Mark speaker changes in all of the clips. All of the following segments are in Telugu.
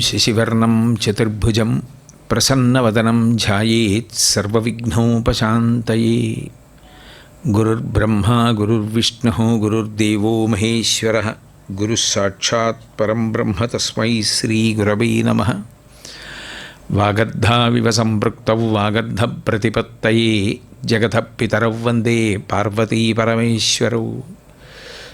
Speaker 1: శశివర్ణం చతుర్భుజం ప్రసన్నవదనం ధ్యాయేత్ సర్వవిఘ్నోపశాంతయే. గురుర్బ్రహ్మ గురుర్విష్ణు గురుర్దేవో మహేశ్వర గురుస్సాక్షాత్ పరం బ్రహ్మ తస్మై శ్రీగురవై నమ. వాగద్ధావివ సంపృక్తౌ వాగద్ధ ప్రతిపత్తయే. జగత పితరౌ వందే పార్వతీ పరమేశ్వరౌ.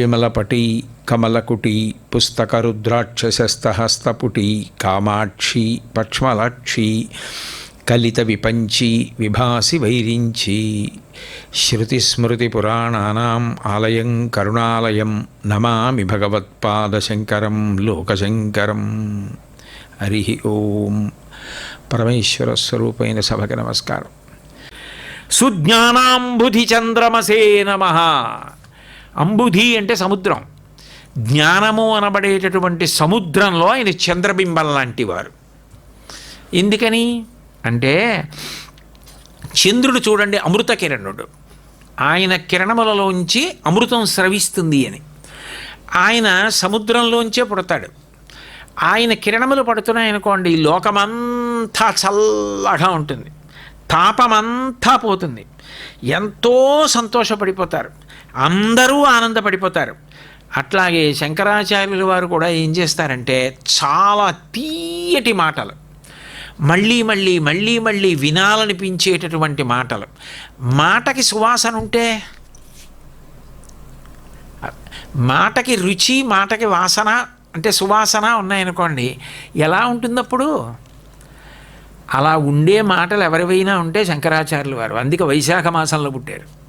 Speaker 1: విమలపటి కమలకుటి పుస్తకరుద్రాక్షసస్తహస్తపుటి కామాక్షి పక్ష్మలాక్షి కలిత విపంచి విభాసి వైరించి శ్రుతిస్మృతిపురాణానాం ఆలయం కరుణాలయం నమామి భగవత్పాదశంకరం లోకశంకరం హరి ఓం పరమేశ్వర స్వరూపైన సభకి నమస్కారం
Speaker 2: సుజ్ఞానాంబుధి చంద్రమసే నమ అంబుధి అంటే సముద్రం. జ్ఞానము అనబడేటటువంటి సముద్రంలో ఆయన చంద్రబింబం లాంటి వారు. ఎందుకని? అంటే చంద్రుడు చూడండి అమృత కిరణుడు. ఆయన కిరణములలోంచి అమృతం స్రవిస్తుంది అని. ఆయన సముద్రంలోంచే పుడతాడు. ఆయన కిరణములు పడుతున్నాయనుకోండి లోకమంతా చల్లగా ఉంటుంది. తాపమంతా పోతుంది. ఎంతో సంతోషపడిపోతారు. అందరూ ఆనందపడిపోతారు. అట్లాగే శంకరాచార్యుల వారు కూడా ఏం చేస్తారంటే చాలా తీయటి మాటలు. మళ్ళీ మళ్ళీ మళ్ళీ మళ్ళీ వినాలనిపించేటటువంటి మాటలు. మాటకి సువాసన ఉంటే? మాటకి రుచి మాటకి వాసన అంటే సువాసన ఉన్నాయనుకోండి. ఎలా ఉంటుందప్పుడు? అలా ఉండే మాటలు ఎవరివైనా ఉంటే శంకరాచార్యులు వారు. అందుకే వైశాఖ మాసంలో పుట్టారు.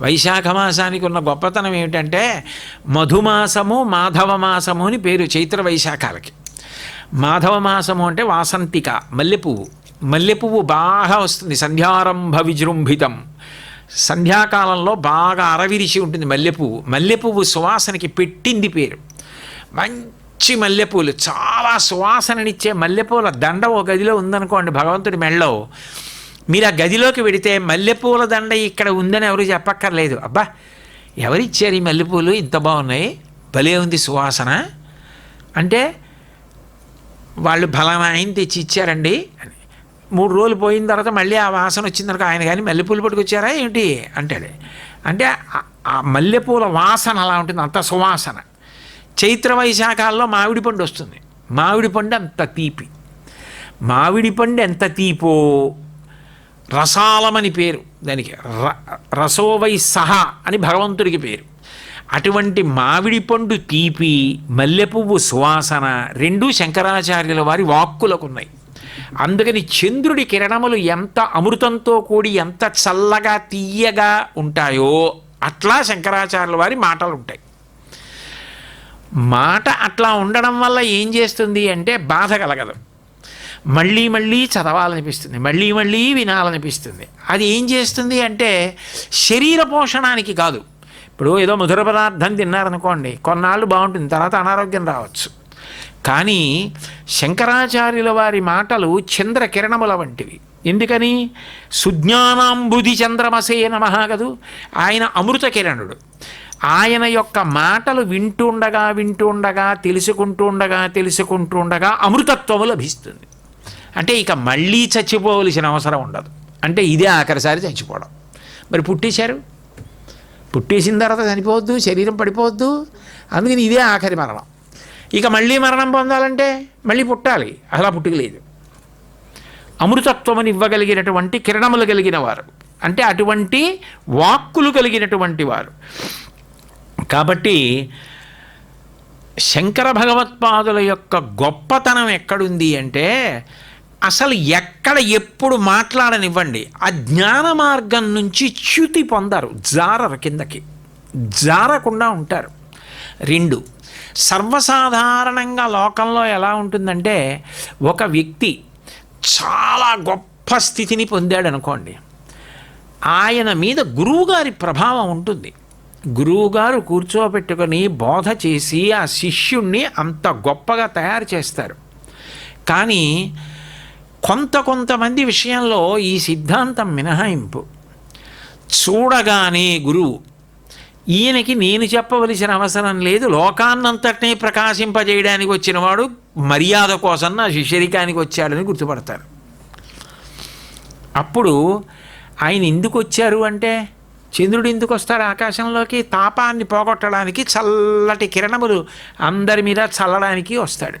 Speaker 2: వైశాఖ మాసానికి ఉన్న గొప్పతనం ఏమిటంటే మధుమాసము మాధవ మాసము అని పేరు చైత్ర వైశాఖాలకి. మాధవ మాసము అంటే వాసంతిక మల్లెపువ్వు. మల్లెపువ్వు బాగా వస్తుంది సంధ్యారంభ విజృంభితం. సంధ్యాకాలంలో బాగా అరవిరిచి ఉంటుంది మల్లెపువ్వు. మల్లెపువ్వు సువాసనకి పెట్టింది పేరు. మంచి మల్లెపూలు చాలా సువాసననిచ్చే మల్లెపూల దండ ఓ గదిలో ఉందనుకోండి భగవంతుడి మెళ్ళో. మీరు ఆ గదిలోకి వెడితే మల్లెపూల దండ ఇక్కడ ఉందని ఎవరు చెప్పక్కర్లేదు. అబ్బా ఎవరిచ్చారు ఈ మల్లెపూలు? ఇంత బాగున్నాయి. భలే ఉంది సువాసన. అంటే వాళ్ళు ఫలానా ఆయన తెచ్చి ఇచ్చారండి. అని మూడు రోజులు పోయిన తర్వాత మళ్ళీ ఆ వాసన వచ్చిందనుకో ఆయన కానీ మల్లెపూలు పట్టుకొచ్చారా ఏంటి? అంటాడు. అంటే ఆ- ఆ మల్లెపూల వాసన అలా ఉంటుంది అంత సువాసన. చైత్ర వైశాఖాల్లో మామిడి పండు వస్తుంది. మామిడి పండు అంత తీపి. మామిడి పండు ఎంత తీపో? రసాలమని పేరు. దానికి ర రసోవై సహ అని భగవంతుడికి పేరు. అటువంటి మామిడి పండు తీపి మల్లెపువ్వు సువాసన రెండూ శంకరాచార్యుల వారి వాక్కులకు ఉన్నాయి అందుకని చంద్రుడి కిరణములు ఎంత అమృతంతో కూడి ఎంత చల్లగా తీయగా ఉంటాయో అట్లా శంకరాచార్యుల వారి మాటలు ఉంటాయి మాట అట్లా ఉండడం వల్ల ఏం చేస్తుంది అంటే బాధ కలగదు. మళ్ళీ మళ్ళీ చదవాలనిపిస్తుంది మళ్ళీ మళ్ళీ వినాలనిపిస్తుంది. అది ఏం చేస్తుంది అంటే శరీర పోషణానికి కాదు. ఇప్పుడు ఏదో మధుర పదార్థం తిన్నారనుకోండి కొన్నాళ్ళు బాగుంటుంది తర్వాత అనారోగ్యం రావచ్చు. కానీ శంకరాచార్యుల వారి మాటలు చంద్ర కిరణముల వంటివి. ఎందుకని? సుజ్ఞానాంబుధి చంద్రమసే నమః కదూ. ఆయన అమృత కిరణుడు. ఆయన యొక్క మాటలు వింటుండగా వింటుండగా తెలుసుకుంటుండగా తెలుసుకుంటుండగా అమృతత్వము లభిస్తుంది. అంటే ఇక మళ్ళీ చచ్చిపోవలసిన అవసరం ఉండదు. అంటే ఇదే ఆఖరిసారి చచ్చిపోవడం. మరి పుట్టేశారు? పుట్టేసిన తర్వాత చనిపోవద్దు శరీరం పడిపోవద్దు. అందుకని ఇదే ఆఖరి మరణం. ఇక మళ్ళీ మరణం పొందాలంటే మళ్ళీ పుట్టాలి. అలా పుట్టుకలేదు అమృతత్వమని ఇవ్వగలిగినటువంటి కిరణములు కలిగిన వారు. అంటే అటువంటి వాక్కులు కలిగినటువంటి వారు. కాబట్టి శంకర భగవత్పాదుల యొక్క గొప్పతనం ఎక్కడుంది అంటే అసలు ఎక్కడ ఎప్పుడు మాట్లాడనివ్వండి ఆ జ్ఞాన మార్గం నుంచి చ్యుతి పొందారు జారరు కిందకి. జారకుండా ఉంటారు. రెండు సర్వసాధారణంగా లోకంలో ఎలా ఉంటుందంటే ఒక వ్యక్తి చాలా గొప్ప స్థితిని పొందాడు అనుకోండి ఆయన మీద గురువుగారి ప్రభావం ఉంటుంది. గురువుగారు కూర్చోబెట్టుకొని బోధ చేసి ఆ శిష్యుణ్ణి అంత గొప్పగా తయారు చేస్తారు. కానీ కొంత కొంతమంది విషయంలో ఈ సిద్ధాంతం మినహాయింపు. చూడగానే గురువు ఈయనకి నేను చెప్పవలసిన అవసరం లేదు లోకాన్నంతటినీ ప్రకాశింపజేయడానికి వచ్చినవాడు మర్యాద కోసం నా శిష్యరికానికి వచ్చాడని గుర్తుపడతారు. అప్పుడు ఆయన ఎందుకు వచ్చారు అంటే చంద్రుడు ఎందుకు వస్తారు ఆకాశంలోకి? తాపాన్ని పోగొట్టడానికి చల్లటి కిరణములు అందరి మీద చల్లడానికి వస్తాడు.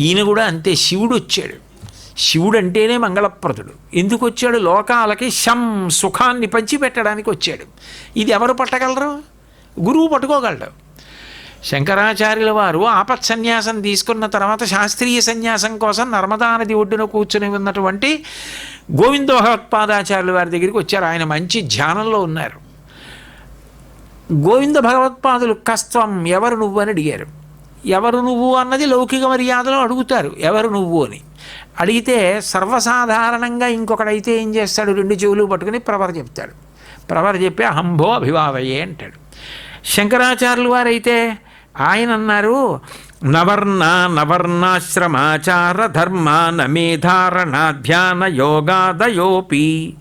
Speaker 2: ఈయన కూడా అంతే శివుడు వచ్చాడు. శివుడు అంటేనే మంగళప్రదుడు. ఎందుకు వచ్చాడు? లోకాలకి శం సుఖాన్ని పంచిపెట్టడానికి వచ్చాడు. ఇది ఎవరు పట్టగలరు? గురువు పట్టుకోగలడు. శంకరాచార్యుల వారు ఆపత్ సన్యాసం తీసుకున్న తర్వాత శాస్త్రీయ సన్యాసం కోసం నర్మదా నది ఒడ్డున కూర్చుని ఉన్నటువంటి గోవిందోహత్పాదాచార్యుల వారి దగ్గరికి వచ్చారు. ఆయన మంచి ధ్యానంలో ఉన్నారు. గోవింద భగవత్పాదులు కస్త్వం ఎవరు నువ్వు? అని అడిగారు. ఎవరు నువ్వు అన్నది లౌకిక మర్యాదలో అడుగుతారు. ఎవరు నువ్వు అని. అడిగితే సర్వసాధారణంగా ఇంకొకడైతే ఏం చేస్తాడు? రెండు చెవులు పట్టుకుని ప్రవర చెప్తాడు. ప్రవర చెప్పి అహంభో అభివాదయే అంటాడు. శంకరాచార్యులు వారైతే ఆయన అన్నారు నవర్ణ నవర్ణాశ్రమాచార ధర్మ నమేధారణ ధ్యాన యోగాదయోపి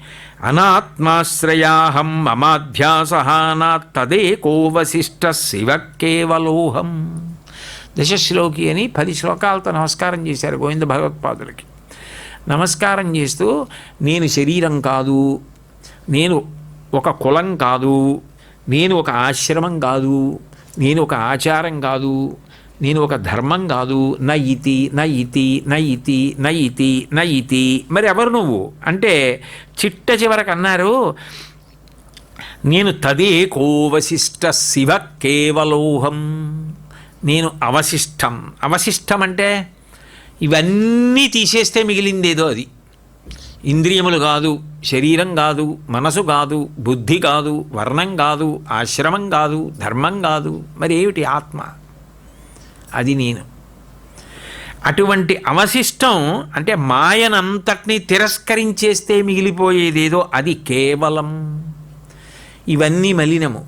Speaker 2: అనాత్మాశ్రయాహం మమాధ్యాసహానా తదేకో వశిష్ట శివ కేవలోహం దశశ్లోకి అని పది శ్లోకాలతో నమస్కారం చేశారు గోవింద భగవత్పాదులకి. నమస్కారం చేస్తూ నేను శరీరం కాదు నేను ఒక కులం కాదు నేను ఒక ఆశ్రమం కాదు నేను ఒక ఆచారం కాదు నేను ఒక ధర్మం కాదు నయితి నయితి నయితి నయితి నయితి మరి ఎవరు నువ్వు? అంటే చిట్ట చివరకు అన్నారు నేను తదే కోవశిష్ట శివ కేవలోహం. నేను అవశిష్టం. అవశిష్టం అంటే ఇవన్నీ తీసేస్తే మిగిలిందేదో అది. ఇంద్రియములు కాదు శరీరం కాదు మనసు కాదు బుద్ధి కాదు వర్ణం కాదు ఆశ్రమం కాదు ధర్మం కాదు మరి ఏమిటి ఆత్మ? అది నేను. అటువంటి అవశిష్టం అంటే మాయనంతటిని తిరస్కరించేస్తే మిగిలిపోయేదేదో అది కేవలం. ఇవన్నీ మలినము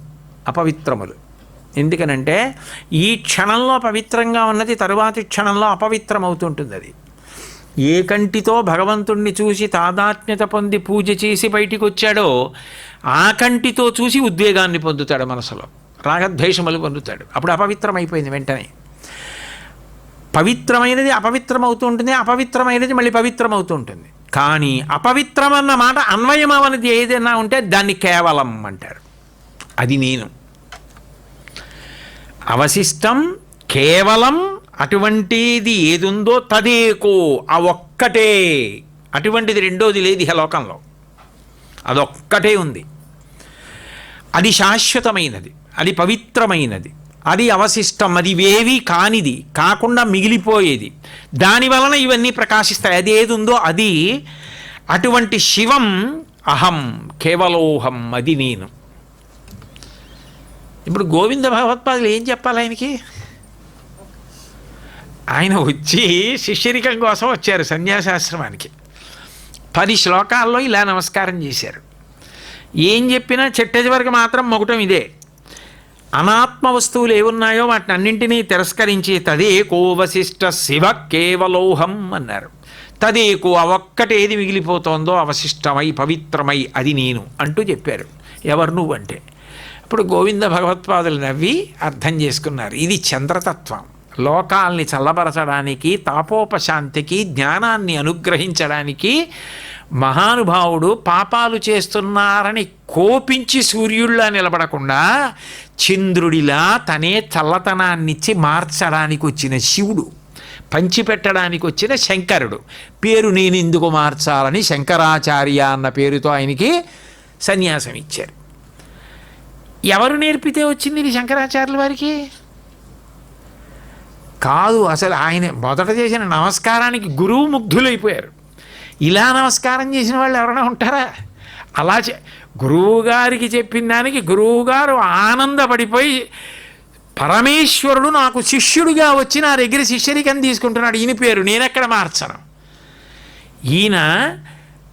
Speaker 2: అపవిత్రములు. ఎందుకనంటే ఈ క్షణంలో పవిత్రంగా ఉన్నది తరువాతి క్షణంలో అపవిత్రమవుతుంటుంది అది. ఏ కంటితో భగవంతుణ్ణి చూసి తాదాత్మ్యత పొంది పూజ చేసి బయటికి వచ్చాడో ఆ కంటితో చూసి ఉద్వేగాన్ని పొందుతాడు మనసులో. రాగద్వేషములు పొందుతాడు. అప్పుడు అపవిత్రమైపోయింది వెంటనే. పవిత్రమైనది అపవిత్రమవుతూ ఉంటుంది అపవిత్రమైనది మళ్ళీ పవిత్రమవుతూ ఉంటుంది కానీ అపవిత్రమన్న మాట అన్వయమవనది ఏదైనా ఉంటే దాన్ని కేవలం అంటారు. అది నేను. అవశిష్టం కేవలం అటువంటిది ఏదుందో తదేకో ఆ ఒక్కటే. అటువంటిది రెండోది లేదు ఇహ లోకంలో. అదొక్కటే ఉంది. అది శాశ్వతమైనది అది పవిత్రమైనది అది అవశిష్టం అది వేవి కానిది కాకుండా మిగిలిపోయేది. దాని వలన ఇవన్నీ ప్రకాశిస్తాయి. అది ఏది ఉందో అది అటువంటి శివం అహం కేవలోహం అది నేను. ఇప్పుడు గోవింద భగవత్పాదులు ఏం చెప్పాలి ఆయనకి? ఆయన వచ్చి శిష్యరికం కోసం వచ్చారు సన్యాసాశ్రమానికి. పది శ్లోకాల్లో ఇలా నమస్కారం చేశారు. ఏం చెప్పినా చెట్టది వరకు మాత్రం మొగటం ఇదే. అనాత్మ వస్తువులు ఏమున్నాయో వాటిని అన్నింటినీ తిరస్కరించి తదేకో వశిష్ట శివ కేవలోహం అన్నారు. తదేకో ఆ ఏది మిగిలిపోతోందో అవశిష్టమై పవిత్రమై అది నేను అంటూ చెప్పారు. ఎవరు నువ్వంటే? ఇప్పుడు గోవింద భగవత్పాదులు నవ్వి అర్థం చేసుకున్నారు. ఇది చంద్రతత్వం. లోకాల్ని చల్లబరచడానికి తాపోపశాంతికి జ్ఞానాన్ని అనుగ్రహించడానికి మహానుభావుడు పాపాలు చేస్తున్నారని కోపించి సూర్యుడిలా నిలబడకుండా చంద్రుడిలా తనే చల్లతనాన్నిచ్చి మార్చడానికి వచ్చిన శివుడు పంచిపెట్టడానికి వచ్చిన శంకరుడు. పేరు నేను ఎందుకు మార్చాలని శంకరాచార్య అన్న పేరుతో ఆయనకి సన్యాసం ఇచ్చారు ఎవరు నేర్పితే వచ్చింది ఇది శంకరాచార్యుల వారికి? కాదు అసలు ఆయన మొదట చేసిన నమస్కారానికి గురువు ముగ్ధులైపోయారు. ఇలా నమస్కారం చేసిన వాళ్ళు ఎవరైనా ఉంటారా? అలా చే గురువుగారికి చెప్పిన దానికి గురువుగారు ఆనందపడిపోయి పరమేశ్వరుడు నాకు శిష్యుడిగా వచ్చి నా దగ్గర శిష్యరికని తీసుకుంటున్నాడు. ఈయన పేరు నేనెక్కడ మార్చను? ఈయన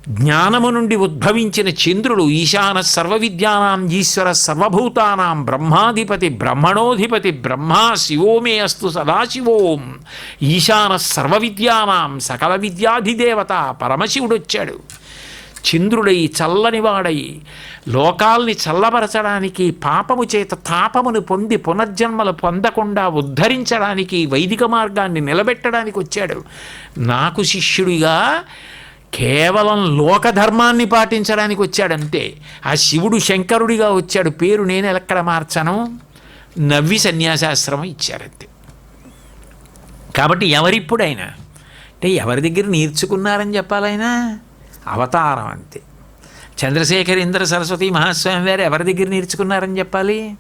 Speaker 2: జ్ఞానము నుండి ఉద్భవించిన చంద్రుడు ఈశాన సర్వ విద్యానాం ఈశ్వర సర్వభూతానాం బ్రహ్మాధిపతి బ్రహ్మణోధిపతి బ్రహ్మా శివోమే అస్తు సదాశివోం. ఈశాన సర్వ విద్యానాం సకల విద్యాధిదేవత పరమశివుడు వచ్చాడు చంద్రుడై చల్లనివాడై లోకాల్ని చల్లబరచడానికి పాపము చేత తాపమును పొంది పునర్జన్మలు పొందకుండా ఉద్ధరించడానికి వైదిక మార్గాన్ని నిలబెట్టడానికి వచ్చాడు. నాకు శిష్యుడిగా కేవలం లోకధర్మాన్ని పాటించడానికి వచ్చాడంతే. ఆ శివుడు శంకరుడిగా వచ్చాడు. పేరు నేను ఎక్కడ మార్చను? నవ్వి సన్యాసాశ్రమం ఇచ్చారంతే. కాబట్టి ఎవరిప్పుడైనా అంటే ఎవరి దగ్గర నేర్చుకున్నారని చెప్పాలైనా అవతారం అంతే. చంద్రశేఖర్ ఇంద్ర సరస్వతి మహాస్వామి వారు ఎవరి దగ్గర నేర్చుకున్నారని చెప్పాలి?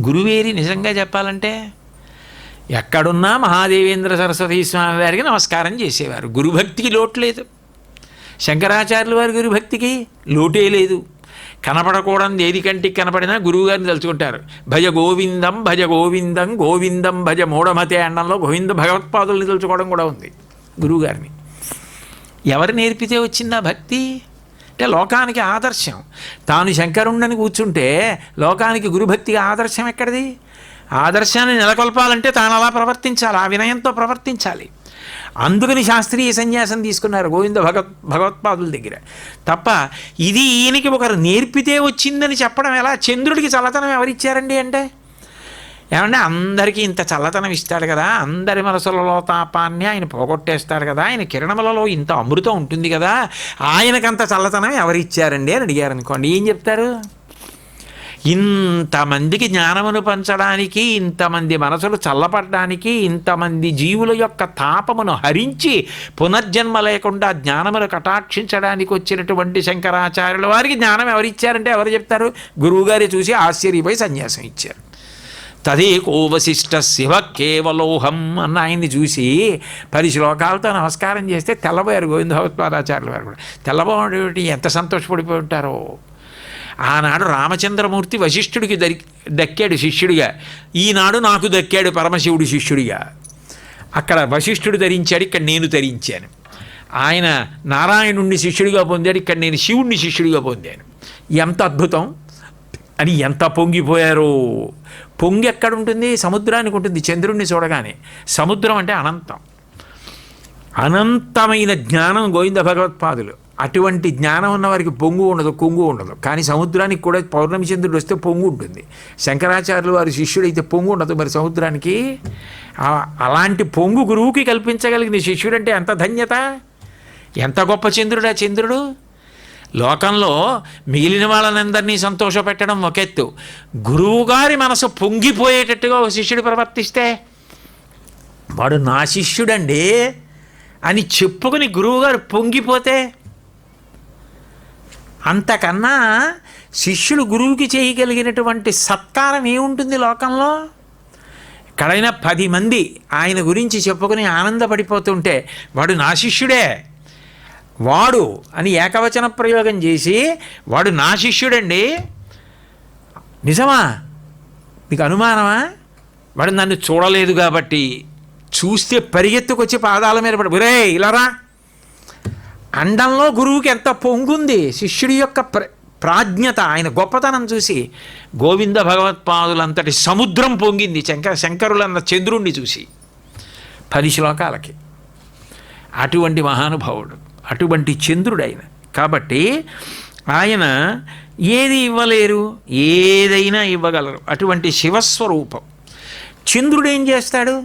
Speaker 2: గురువేరి నిజంగా చెప్పాలంటే ఎక్కడున్నా మహాదేవేంద్ర సరస్వతి స్వామి వారికి నమస్కారం చేసేవారు. గురుభక్తికి లోటు లేదు. శంకరాచార్యుల వారి గురుభక్తికి లోటే లేదు. కనపడకూడదు ఏది కంటికి కనపడినా గురువుగారిని తలుచుకుంటారు. భజ గోవిందం భజ గోవిందం గోవిందం భజ మూఢమతే అండంలో గోవింద భగవత్పాదుల్ని తలుచుకోవడం కూడా ఉంది గురువుగారిని ఎవరు నేర్పితే వచ్చిందా భక్తి? అంటే లోకానికి ఆదర్శం. తాను శంకరుండని కూర్చుంటే లోకానికి గురుభక్తికి ఆదర్శం ఎక్కడిది? ఆదర్శాన్ని నెలకొల్పాలంటే తాను అలా ప్రవర్తించాలి ఆ వినయంతో ప్రవర్తించాలి. అందుకని శాస్త్రీయ సన్యాసం తీసుకున్నారు గోవింద భగవత్ భగవత్పాదుల దగ్గర. తప్ప ఇది ఈయనకి ఒకరు నేర్పితే వచ్చిందని చెప్పడం ఎలా? చంద్రుడికి చల్లతనం ఎవరిచ్చారండి అంటే? ఏమంటే అందరికీ ఇంత చల్లతనం ఇస్తాడు కదా. అందరి మనసులలో తాపాన్ని ఆయన పోగొట్టేస్తాడు కదా. ఆయన కిరణములలో ఇంత అమృతం ఉంటుంది కదా. ఆయనకంత చల్లతనం ఎవరిచ్చారండి అని అడిగారు అనుకోండి ఏం చెప్తారు? ఇంతమందికి జ్ఞానమును పంచడానికి ఇంతమంది మనసులు చల్లపడడానికి ఇంతమంది జీవుల యొక్క తాపమును హరించి పునర్జన్మ లేకుండా జ్ఞానమును కటాక్షించడానికి వచ్చినటువంటి శంకరాచార్యుల వారికి జ్ఞానం ఎవరిచ్చారంటే ఎవరు చెప్తారు? గురువుగారి చూసి ఆశ్చర్యపోయి సన్యాసం ఇచ్చారు. తదేకో వశిష్ట శివ కేవలోహం అన్న ఆయన్ని చూసి పది శ్లోకాలతో నమస్కారం చేస్తే తెల్లబోయారు గోవింద భగవత్పాదాచార్యుల వారు కూడా. తెల్లబోయేటి ఎంత సంతోషపడిపోయి ఉంటారో. ఆనాడు రామచంద్రమూర్తి వశిష్ఠుడికి దరి దక్కాడు శిష్యుడిగా. ఈనాడు నాకు దక్కాడు పరమశివుడు శిష్యుడిగా. అక్కడ వశిష్ఠుడు ధరించాడు ఇక్కడ నేను ధరించాను. ఆయన నారాయణుణ్ణి శిష్యుడిగా పొందాడు ఇక్కడ నేను శివుణ్ణి శిష్యుడిగా పొందాను. ఎంత అద్భుతం! అని ఎంత పొంగిపోయారో! పొంగి ఎక్కడ ఉంటుంది సముద్రానికి ఉంటుంది చంద్రుణ్ణి చూడగానే. సముద్రం అంటే అనంతం. అనంతమైన జ్ఞానం గోవింద భగవత్పాదులు. అటువంటి జ్ఞానం ఉన్న వారికి పొంగు ఉండదు కొంగు ఉండదు. కానీ సముద్రానికి కూడా పౌర్ణమి చంద్రుడు వస్తే పొంగు ఉంటుంది. శంకరాచార్యులు వారి శిష్యుడైతే పొంగు ఉండదు. మరి సముద్రానికి అలాంటి పొంగు గురువుకి కల్పించగలిగిన శిష్యుడు అంటే ఎంత ధన్యత? ఎంత గొప్ప చంద్రుడా చంద్రుడు? లోకంలో మిగిలిన వాళ్ళనందరినీ సంతోషపెట్టడం ఒకెత్తు గురువుగారి మనసు పొంగిపోయేటట్టుగా ఒక శిష్యుడు ప్రవర్తిస్తే వాడు నా శిష్యుడండి అని చెప్పుకుని గురువుగారు పొంగిపోతే అంతకన్నా శిష్యుడు గురువుకి చేయగలిగినటువంటి సత్కారం ఏముంటుంది లోకంలో? ఎక్కడైనా పది మంది ఆయన గురించి చెప్పుకుని ఆనందపడిపోతుంటే వాడు నా శిష్యుడే వాడు అని ఏకవచన ప్రయోగం చేసి వాడు నా శిష్యుడండి. నిజమా? మీకు అనుమానమా? వాడు నన్ను చూడలేదు కాబట్టి చూస్తే పరిగెత్తుకొచ్చి పాదాల మీద పడి ఒరే ఇలారా అండంలో గురువుకి ఎంత పొంగుంది? శిష్యుడి యొక్క ప్ర ప్రాజ్ఞత ఆయన గొప్పతనం చూసి గోవింద భగవత్పాదులంతటి సముద్రం పొంగింది శంకర శంకరులన్న చంద్రుణ్ణి చూసి పది శ్లోకాలకి. అటువంటి మహానుభావుడు అటువంటి చంద్రుడు ఆయన కాబట్టి ఆయన ఏది ఇవ్వలేరు? ఏదైనా ఇవ్వగలరు. అటువంటి శివస్వరూపం. చంద్రుడు ఏం చేస్తాడు?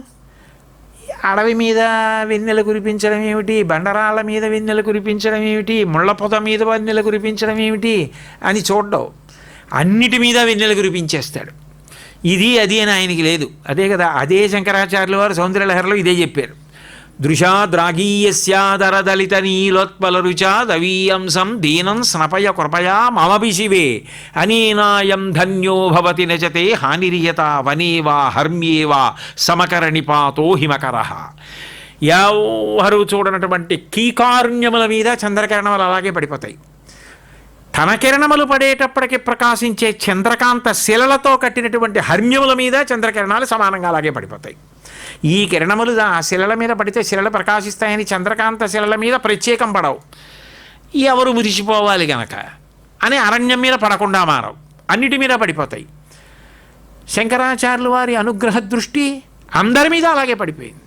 Speaker 2: అడవి మీద వెన్నెల కురిపించడం ఏమిటి? బండరాళ్ళ మీద వెన్నెల కురిపించడం ఏమిటి? ముళ్ళ పొద మీద వెన్నెల కురిపించడం ఏమిటి? అని చూడడం. అన్నిటి మీద వెన్నెల కురిపించేస్తాడు. ఇది అది అని ఆయనకి లేదు. అదే కదా అదే శంకరాచార్యుల వారు సౌందర్యలహరిలో ఇదే చెప్పారు. దృశా ద్రాగీయస్యాదరదలిత నీలోత్పల దవీయంసం దీనం స్నపయ కృపయా మమపి శివే అనేనాయం ధన్యో భవతి నచతే హానిరియత వనేవా హర్మ్యేవా సమకరణిపాతో హిమకర. ఎవరు చూడనటువంటి కీకారుణ్యముల మీద చంద్రకిరణములు అలాగే పడిపోతాయి. తన కిరణములు పడేటప్పటికి ప్రకాశించే చంద్రకాంత శిలలతో కట్టినటువంటి హర్మ్యముల మీద చంద్రకిరణాలు సమానంగా అలాగే పడిపోతాయి. ఈ కిరణములు ఆ శిలల మీద పడితే శిలలు ప్రకాశిస్తాయని చంద్రకాంత శిలల మీద ప్రత్యేకం పడవు. ఎవరు మురిసిపోవాలి గనక? అని అరణ్యం మీద పడకుండా మారవు. అన్నిటి మీద పడిపోతాయి. శంకరాచార్యుల వారి అనుగ్రహ దృష్టి అందరి మీద అలాగే పడిపోయింది.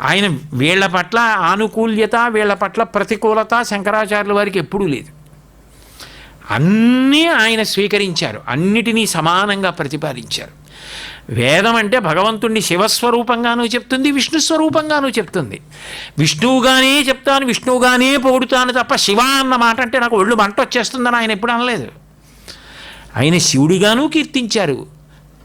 Speaker 2: ఆయన వీళ్ళ పట్ల ఆనుకూల్యత వీళ్ళ పట్ల ప్రతికూలత శంకరాచార్యుల వారికి ఎప్పుడూ లేదు. అన్నీ ఆయన స్వీకరించారు. అన్నిటినీ సమానంగా ప్రతిపాదించారు. వేదం అంటే భగవంతుణ్ణి శివస్వరూపంగానూ చెప్తుంది విష్ణు స్వరూపంగానూ చెప్తుంది. విష్ణువుగానే చెప్తాను విష్ణువుగానే పొగుడుతాను తప్ప శివ అన్న మాట అంటే నాకు ఒళ్ళు మంట వచ్చేస్తుందని ఆయన ఎప్పుడు అనలేదు. ఆయన శివుడిగానూ కీర్తించారు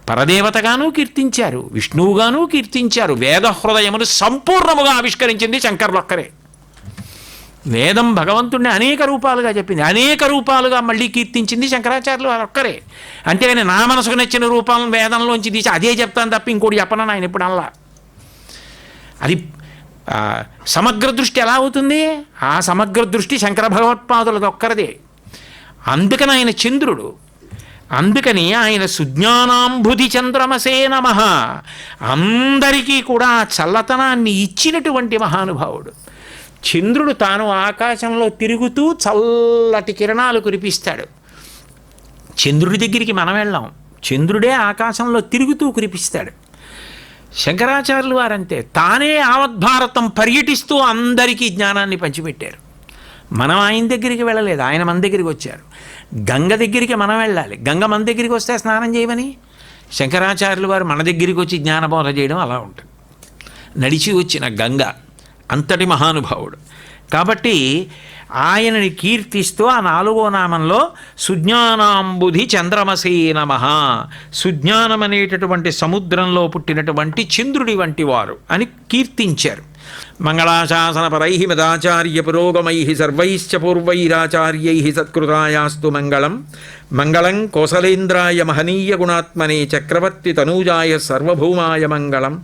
Speaker 2: పరదేవతగానూ కీర్తించారు విష్ణువుగానూ కీర్తించారు వేద హృదయమును సంపూర్ణముగా ఆవిష్కరించింది శంకర్లొక్కరే. వేదం భగవంతుడిని అనేక రూపాలుగా చెప్పింది. అనేక రూపాలుగా మళ్ళీ కీర్తించింది శంకరాచార్యులు వారు ఒక్కరే. అంతేగాని నా మనసుకు నచ్చిన రూపాలను వేదంలోంచి తీసి అదే చెప్తాను తప్ప ఇంకోటి చెప్పనని ఆయన ఇప్పుడు అనలా. అది సమగ్ర దృష్టి ఎలా అవుతుంది? ఆ సమగ్ర దృష్టి శంకర భగవత్పాదులది ఒక్కరిదే. అందుకని ఆయన చంద్రుడు. అందుకని ఆయన సుజ్ఞానాంబుధి చంద్రమసే నమ. అందరికీ కూడా చల్లతనాన్ని ఇచ్చినటువంటి మహానుభావుడు. చంద్రుడు తాను ఆకాశంలో తిరుగుతూ చల్లటి కిరణాలు కురిపిస్తాడు. చంద్రుడి దగ్గరికి మనం వెళ్ళాం. చంద్రుడే ఆకాశంలో తిరుగుతూ కురిపిస్తాడు. శంకరాచార్యులు వారంతే తానే ఆవద్భారతం పర్యటిస్తూ అందరికీ జ్ఞానాన్ని పంచిపెట్టారు. మనం ఆయన దగ్గరికి వెళ్ళలేదు ఆయన మన దగ్గరికి వచ్చారు. గంగ దగ్గరికి మనం వెళ్ళాలి. గంగ మన దగ్గరికి వస్తే స్నానం చేయమని? శంకరాచార్యులు వారు మన దగ్గరికి వచ్చి జ్ఞానబోధ చేయడం అలా ఉంటుంది. నడిచి వచ్చిన గంగ అంతటి మహానుభావుడు. కాబట్టి ఆయనని కీర్తిస్తూ ఆ నాలుగో నామంలో సుజ్ఞానాంబుధి చంద్రమసీ నమ. సుజ్ఞానం అనేటటువంటి సముద్రంలో పుట్టినటువంటి చంద్రుడి వంటి వారు అని కీర్తించారు. మంగళాశాసనపరై మదాచార్య పురోగమై సర్వైశ్చ పూర్వైరాచార్యై సత్కృతాయాస్తు మంగళం. మంగళం కోసలేంద్రాయ మహనీయ గుణాత్మనే చక్రవర్తి తనూజాయ సర్వభౌమాయ మంగళం.